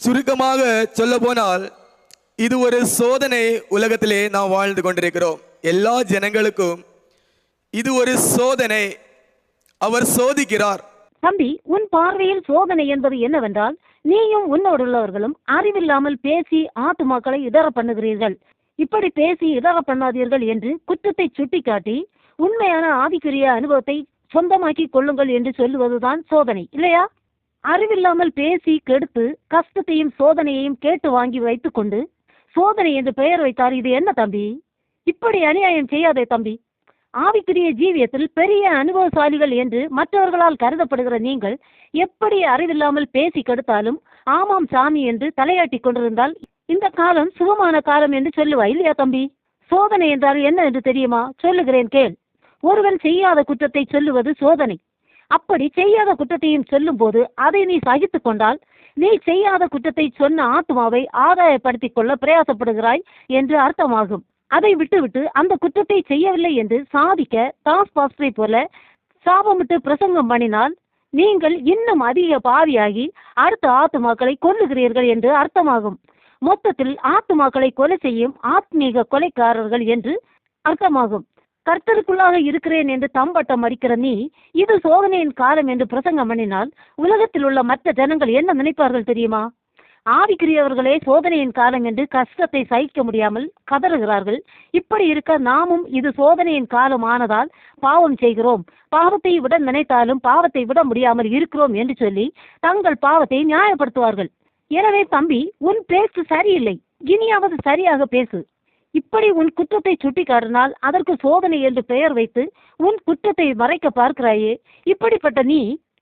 சுருக்கமாக சொல்ல போனால் இது ஒரு சோதனை உலகத்திலே நாம் வாழ்ந்து கொண்டிருக்கிறோம். எல்லா ஜனங்களுக்கும் இது ஒரு சோதனை. அவர் சோதிக்கிறார். தம்பி உன் பார்வையில் சோதனை என்பது என்னவென்றால் நீயும் உன்னோடுள்ளவர்களும் அறிவில்லாமல் பேசி ஆத்துமாக்களை இதர பண்ணுகிறீர்கள். இப்படி பேசி இதர பண்ணாதீர்கள் என்று குற்றத்தை சுட்டிக்காட்டி உண்மையான ஆவிக்குரிய அனுபவத்தை சொந்தமாக்கி கொள்ளுங்கள் என்று சொல்லுவதுதான் சோதனை இல்லையா? அறிவில்லாமல் பேசி கெடுத்து கஷ்டத்தையும் சோதனையையும் கேட்டு வாங்கி வைத்துக்கொண்டு சோதனை என்று பெயர் வைத்தார். இது என்ன தம்பி? இப்படி அநியாயம் செய்யாதே தம்பி. ஆவிக்குரிய ஜீவியத்தில் பெரிய அனுபவசாலிகள் என்று மற்றவர்களால் கருதப்படுகிற நீங்கள் எப்படி அறிவில்லாமல் பேசி கெடுத்தாலும் ஆமாம் சாமி என்று தலையாட்டி கொண்டிருந்தால் இந்த காலம் சுகமான காலம் என்று சொல்லுவா இல்லையா தம்பி? சோதனை என்றால் என்ன என்று தெரியுமா? சொல்லுகிறேன் கேள். ஒருவன் செய்யாத குற்றத்தை சொல்லுவது சோதனை. அப்படி செய்யாத குற்றத்தையும் சொல்லும்போது அதை நீ சகித்துக் கொண்டால் நீ செய்யாத குற்றத்தை சொன்ன ஆத்மாவை ஆதாயப்படுத்திக் கொள்ள பிரயாசப்படுகிறாய் என்று அர்த்தமாகும். அதை விட்டுவிட்டு அந்த குற்றத்தை செய்யவில்லை என்று சாதிக்க தாஸ் பாஸ்டரை போல சாபமிட்டு பிரசங்கம் பண்ணினால் நீங்கள் இன்னும் அதிக பாவியாகி அடுத்த ஆத்துமாக்களை கொல்லுகிறீர்கள் என்று அர்த்தமாகும். மொத்தத்தில் ஆத்துமாக்களை கொலை செய்யும் ஆத்மீக கொலைக்காரர்கள் என்று அர்த்தமாகும். கர்த்தருக்குள்ளாக இருக்கிறேன் என்று தம்பட்டம் அடிக்கிற நீ இது சோதனையின் காலம் என்று பிரசங்கம் பண்ணினால் உலகத்தில் உள்ள மற்ற ஜனங்கள் என்ன நினைப்பார்கள் தெரியுமா? ஆவிக்குரியவர்களே சோதனையின் காலம் என்று கஷ்டத்தை சகிக்க முடியாமல் கதறுகிறார்கள். இப்படி இருக்க நாமும் இது சோதனையின் காலம் ஆனதால் பாவம் செய்கிறோம். பாவத்தை விட நினைத்தாலும் பாவத்தை விட முடியாமல் இருக்கிறோம் என்று சொல்லி தங்கள் பாவத்தை நியாயப்படுத்துவார்கள். எனவே தம்பி உன் பேச்சு சரியில்லை. இனியாவது சரியாக பேசு. இப்படி உன் குற்றத்தை சுட்டிக்காட்டினால் அதற்கு சோதனை என்று பெயர் வைத்து உன் குற்றத்தை மறைக்க பார்க்கிறாயே. இப்படிப்பட்ட நீ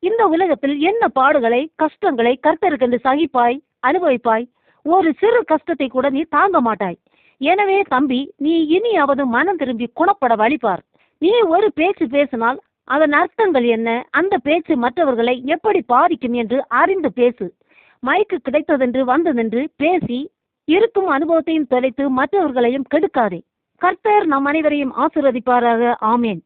இந்த உலகத்தில் என்ன பாடுகளை கஷ்டங்களை கர்த்தருக்கென்று சகிப்பாய் அனுபவிப்பாய்? ஒரு சிறு கஷ்டத்தை கூட நீ தாங்க மாட்டாய். எனவே தம்பி நீ இனியாவது மனம் திரும்பி குணப்பட வழிபார். நீ ஒரு பேச்சு பேசினால் அதன் அர்த்தங்கள் என்ன? அந்த பேச்சு மற்றவர்களை எப்படி பாதிக்கும் என்று அறிந்து பேசு. மைக்கு கிடைத்ததென்று வந்ததென்று பேசி இருக்கும் அனுபவத்தையும் தொலைத்து மற்றவர்களையும் கெடுக்காதே. கர்த்தர் நம் அனைவரையும் ஆசீர்வதிப்பாராக. ஆமேன்.